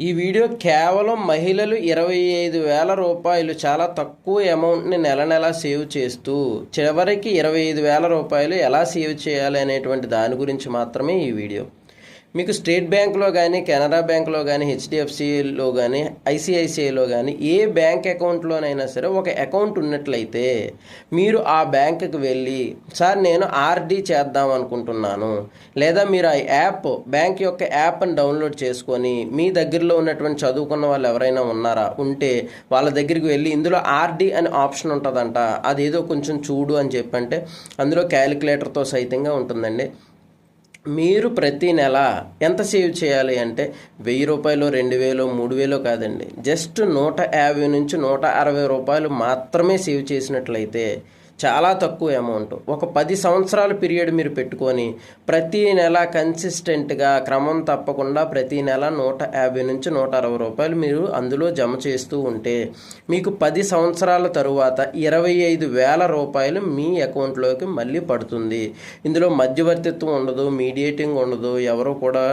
ఈ వీడియో కేవలం మహిళలు ఇరవై ఐదు వేల రూపాయలు చాలా తక్కువ అమౌంట్ని నెల నెల సేవ్ చేస్తూ చివరికి ఇరవై ఐదు వేల రూపాయలు ఎలా సేవ్ చేయాలి అనేటువంటి దాని గురించి మాత్రమే ఈ వీడియో. మీకు స్టేట్ బ్యాంక్లో కానీ కెనరా బ్యాంక్లో కానీ హెచ్డిఎఫ్సిలో కానీ ఐసిఐసిఐలో కానీ ఏ బ్యాంక్ అకౌంట్లోనైనా సరే ఒక అకౌంట్ ఉన్నట్లయితే మీరు ఆ బ్యాంకుకి వెళ్ళి సార్ నేను ఆర్డి చేద్దాం అనుకుంటున్నాను. లేదా మీరు ఆ యాప్ బ్యాంక్ యొక్క యాప్ని డౌన్లోడ్ చేసుకొని మీ దగ్గరలో ఉన్నటువంటి చదువుకున్న వాళ్ళు ఎవరైనా ఉన్నారా? ఉంటే వాళ్ళ దగ్గరికి వెళ్ళి ఇందులో ఆర్డి అనే ఆప్షన్ ఉంటుందంట. అదేదో కొంచెం చూడు అని చెప్పంటే అందులో క్యాలిక్యులేటర్తో సైతంగా ఉంటుందండి. మీరు ప్రతి నెల ఎంత సేవ్ చేయాలి అంటే వెయ్యి రూపాయలు రెండు వేలు మూడు వేలు కాదండి. జస్ట్ నూట యాభై నుంచి నూట అరవై రూపాయలు మాత్రమే సేవ్ చేసినట్లయితే చాలా తక్కువ అమౌంట్ ఒక పది సంవత్సరాల పీరియడ్ మీరు పెట్టుకొని ప్రతి నెల కన్సిస్టెంట్గా క్రమం తప్పకుండా ప్రతి నెల నూట యాభై నుంచి నూట అరవై రూపాయలు మీరు అందులో జమ చేస్తూ ఉంటే మీకు పది సంవత్సరాల తరువాత ఇరవై ఐదు వేల రూపాయలు మీ అకౌంట్లోకి మళ్ళీ పడుతుంది. ఇందులో మధ్యవర్తిత్వం ఉండదు మీడియేటింగ్ ఉండదు ఎవరు కూడా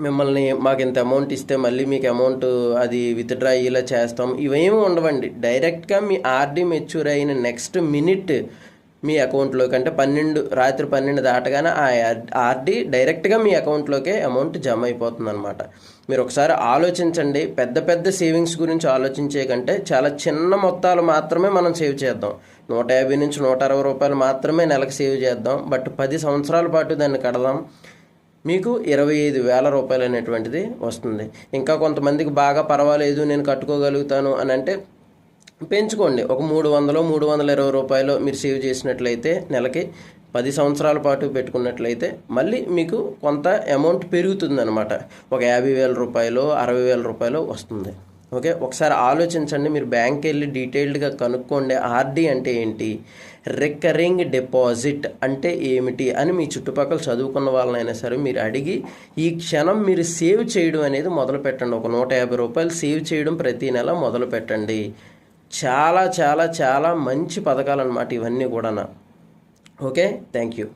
మిమ్మల్ని మాకు ఇంత అమౌంట్ ఇస్తే మళ్ళీ మీకు అమౌంట్ అది విత్డ్రా అయ్యేలా చేస్తాం. ఇవేమి ఉండవండి. డైరెక్ట్గా మీ ఆర్డీ మెచ్యూర్ అయిన నెక్స్ట్ మినిట్ మీ అకౌంట్లోకి అంటే పన్నెండు రాత్రి పన్నెండు దాటగానే ఆ ఆర్డీ డైరెక్ట్గా మీ అకౌంట్లోకే అమౌంట్ జమ అయిపోతుంది అనమాట మీరు ఒకసారి ఆలోచించండి. పెద్ద పెద్ద సేవింగ్స్ గురించి ఆలోచించే కంటే చాలా చిన్న మొత్తాలు మాత్రమే మనం సేవ్ చేద్దాం. నూట యాభై నుంచి నూట అరవై రూపాయలు మాత్రమే నెలకు సేవ్ చేద్దాం. బట్ పది సంవత్సరాల పాటు దాన్ని కడదాం. మీకు ఇరవై ఐదు వేల రూపాయలు అనేటువంటిది వస్తుంది. ఇంకా కొంతమందికి బాగా పర్వాలేదు నేను కట్టుకోగలుగుతాను అని అంటే పెంచుకోండి. ఒక మూడు వందలు మూడు వందల ఇరవై రూపాయలు మీరు సేవ్ చేసినట్లయితే నెలకి పది సంవత్సరాల పాటు పెట్టుకున్నట్లయితే మళ్ళీ మీకు కొంత అమౌంట్ పెరుగుతుంది అనమాట ఒక యాభై వేల రూపాయలు అరవై వేల రూపాయలు వస్తుంది. ఓకే? ఒకసారి ఆలోచించండి మీరు బ్యాంక్కి వెళ్ళి డీటెయిల్డ్గా కనుక్కోండి ఆర్డీ అంటే ఏంటి? రికరింగ్ డిపాజిట్ అంటే ఏమిటి? అని మీ చుట్టుపక్కల చదువుకున్న వాళ్ళనైనా సరే మీరు అడిగి ఈ క్షణం మీరు సేవ్ చేయడం అనేది మొదలు పెట్టండి. ఒక నూట యాభై రూపాయలు సేవ్ చేయడం ప్రతి నెల మొదలు పెట్టండి. చాలా చాలా చాలా మంచి పథకాలు అనమాట ఇవన్నీ కూడా ఓకే? Thank you